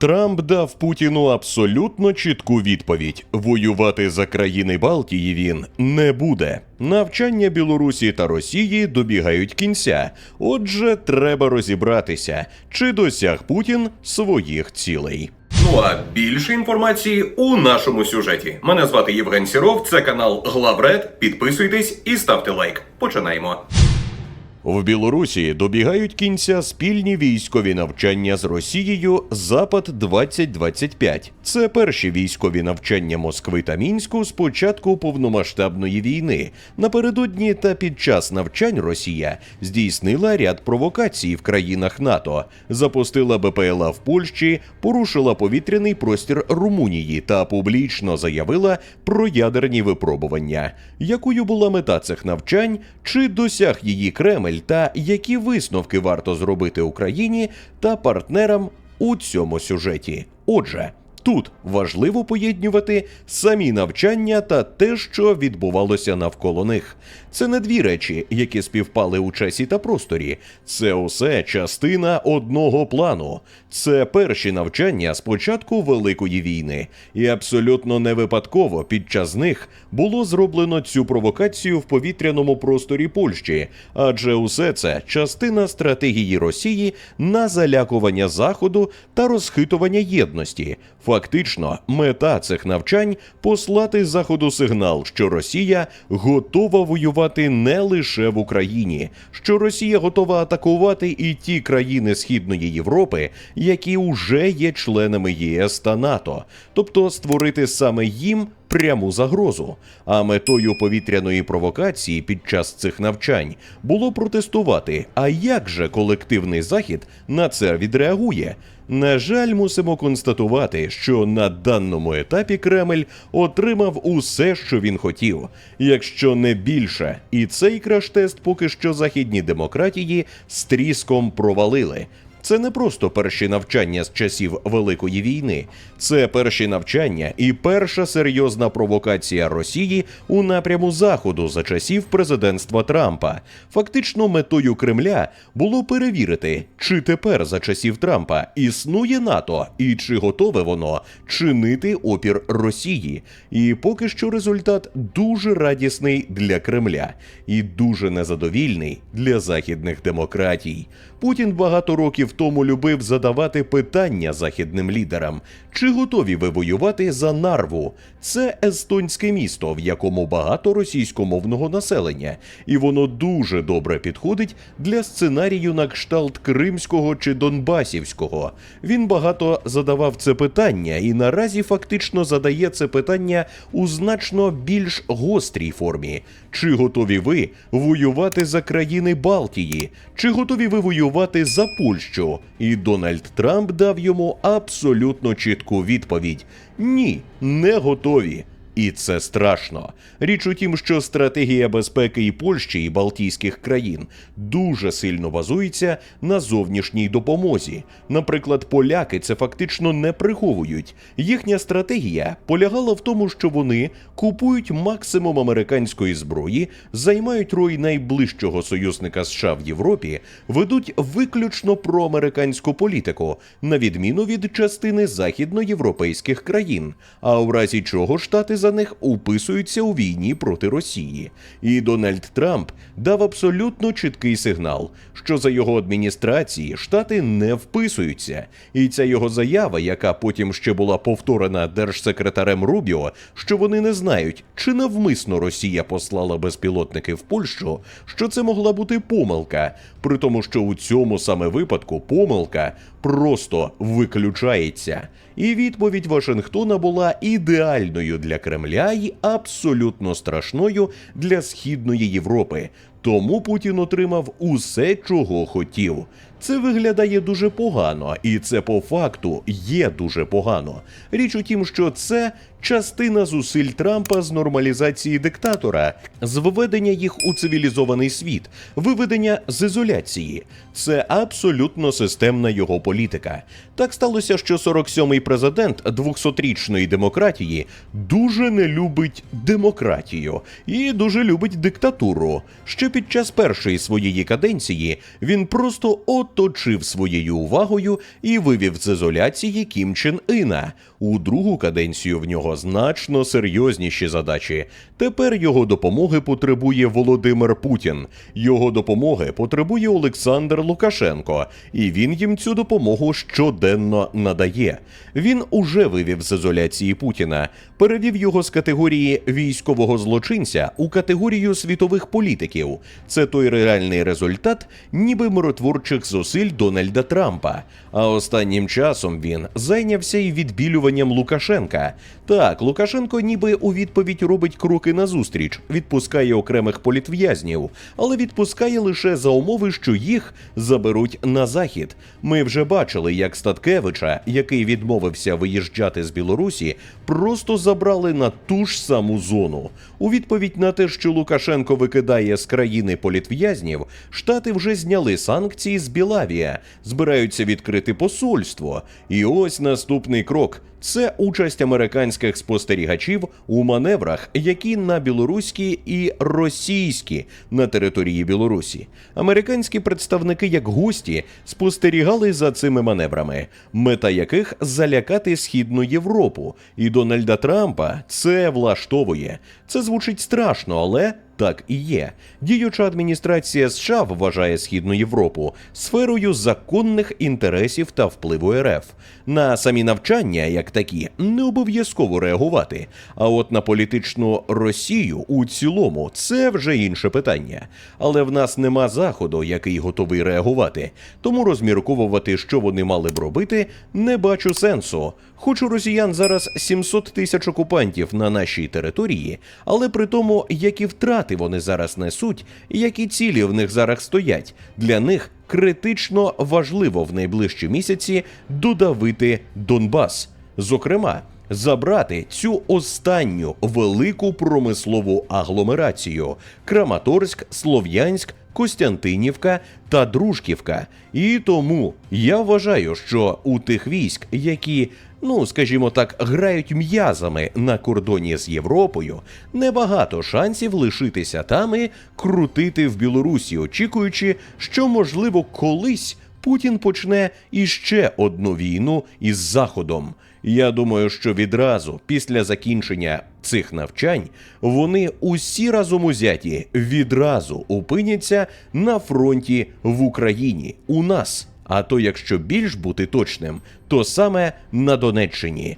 Трамп дав Путіну абсолютно чітку відповідь: воювати за країни Балтії він не буде. Навчання Білорусі та Росії добігають кінця. Отже, треба розібратися, чи досяг Путін своїх цілей. Ну а більше інформації у нашому сюжеті. Мене звати Євген Сіров, це канал Главред. Підписуйтесь і ставте лайк. Починаємо. В Білорусі добігають кінця спільні військові навчання з Росією Запад 2025 Це перші військові навчання Москви та Мінську з початку повномасштабної війни. Напередодні та під час навчань Росія здійснила ряд провокацій в країнах НАТО, запустила БПЛА в Польщі, порушила повітряний простір Румунії та публічно заявила про ядерні випробування. Якою була мета цих навчань? Чи досяг її Кремль та які висновки варто зробити Україні та партнерам у цьому сюжеті? Отже. Тут важливо поєднувати самі навчання та те, що відбувалося навколо них. Це не дві речі, які співпали у часі та просторі. Це усе частина одного плану. Це перші навчання з початку Великої війни, і абсолютно не випадково під час них було зроблено цю провокацію в повітряному просторі Польщі, адже усе це частина стратегії Росії на залякування Заходу та розхитування єдності. Фактично, мета цих навчань послати Заходу сигнал, що Росія готова воювати не лише в Україні, що Росія готова атакувати і ті країни Східної Європи, які вже є членами ЄС та НАТО, тобто створити саме їм пряму загрозу. А метою повітряної провокації під час цих навчань було протестувати. А як же колективний захід на це відреагує? На жаль, мусимо констатувати, що на даному етапі Кремль отримав усе, що він хотів, якщо не більше. І цей краш-тест поки що західні демократії з тріском провалили. Це не просто перші навчання з часів Великої війни, це перші навчання і перша серйозна провокація Росії у напряму Заходу за часів президентства Трампа. Фактично, метою Кремля було перевірити, чи тепер за часів Трампа існує НАТО і чи готове воно чинити опір Росії. І поки що результат дуже радісний для Кремля і дуже незадовільний для західних демократій. Путін багато років тому любив задавати питання західним лідерам: чи готові ви воювати за Нарву? Це естонське місто, в якому багато російськомовного населення, і воно дуже добре підходить для сценарію на кшталт Кримського чи Донбасівського. Він багато задавав це питання, і наразі фактично задає це питання у значно більш гострій формі. Чи готові ви воювати за країни Балтії? Чи готові ви воювати за Польщу? І Дональд Трамп дав йому абсолютно чітку відповідь: ні, не готові. І це страшно. Річ у тім, що стратегія безпеки і Польщі і Балтійських країн дуже сильно базується на зовнішній допомозі. Наприклад, поляки це фактично не приховують. Їхня стратегія полягала в тому, що вони купують максимум американської зброї, займають роль найближчого союзника США в Європі, ведуть виключно проамериканську політику, на відміну від частини західноєвропейських країн. А у разі чого штати за них уписуються у війні проти Росії. І Дональд Трамп дав абсолютно чіткий сигнал, що за його адміністрації штати не вписуються. І ця його заява, яка потім ще була повторена держсекретарем Рубіо, що вони не знають, чи навмисно Росія послала безпілотники в Польщу, що це могла бути помилка, при тому, що у цьому саме випадку помилка просто виключається. І відповідь Вашингтона була ідеальною для Кремля і абсолютно страшною для Східної Європи. Тому Путін отримав усе, чого хотів. Це виглядає дуже погано, і це по факту є дуже погано. Річ у тім, що це частина зусиль Трампа з нормалізації диктатора, з введення їх у цивілізований світ, виведення з ізоляції. Це абсолютно системна його політика. Так сталося, що 47-й президент 200-річної демократії дуже не любить демократію і дуже любить диктатуру. Ще під час першої своєї каденції він просто от оточив своєю увагою і вивів з ізоляції Кім Чен Іна. У другу каденцію в нього значно серйозніші задачі. Тепер його допомоги потребує Володимир Путін. Його допомоги потребує Олександр Лукашенко, і він їм цю допомогу щоденно надає. Він уже вивів з ізоляції Путіна, перевів його з категорії військового злочинця у категорію світових політиків. Це той реальний результат, ніби миротворчих зусиль Дональда Трампа. А останнім часом він зайнявся і відбілюванням Лукашенка. Так, Лукашенко ніби у відповідь робить кроки назустріч, відпускає окремих політв'язнів, але відпускає лише за умови, що їх заберуть на захід. Ми вже бачили, як Статкевича, який відмовився виїжджати з Білорусі, просто забрали на ту ж саму зону. У відповідь на те, що Лукашенко викидає з країни політв'язнів, штати вже зняли санкції з Білавія, збираються відкрити посольство. І ось наступний крок. Це участь американських спостерігачів у маневрах, які на білоруські і російські на території Білорусі. Американські представники, як гості, спостерігали за цими маневрами, мета яких залякати східну Європу. І Дональда Трампа це влаштовує. Це звучить страшно, але так і є. Діюча адміністрація США вважає Східну Європу сферою законних інтересів та впливу РФ. На самі навчання, як такі, не обов'язково реагувати. А от на політичну Росію у цілому це вже інше питання. Але в нас нема заходу, який готовий реагувати. Тому розмірковувати, що вони мали б робити, не бачу сенсу. Хоч у росіян зараз 700 тисяч окупантів на нашій території, але при тому, які втрати вони зараз несуть, які цілі в них зараз стоять, для них критично важливо в найближчі місяці додавити Донбас. Зокрема, забрати цю останню велику промислову агломерацію Краматорськ, Слов'янськ, Костянтинівка та Дружківка. І тому я вважаю, що у тих військ, які, ну скажімо так, грають м'язами на кордоні з Європою, небагато шансів лишитися там і крутити в Білорусі, очікуючи, що можливо колись Путін почне іще одну війну із Заходом. Я думаю, що відразу після закінчення цих навчань вони усі разом узяті відразу опиняться на фронті в Україні у нас. А то, якщо більш бути точним, то саме на Донеччині.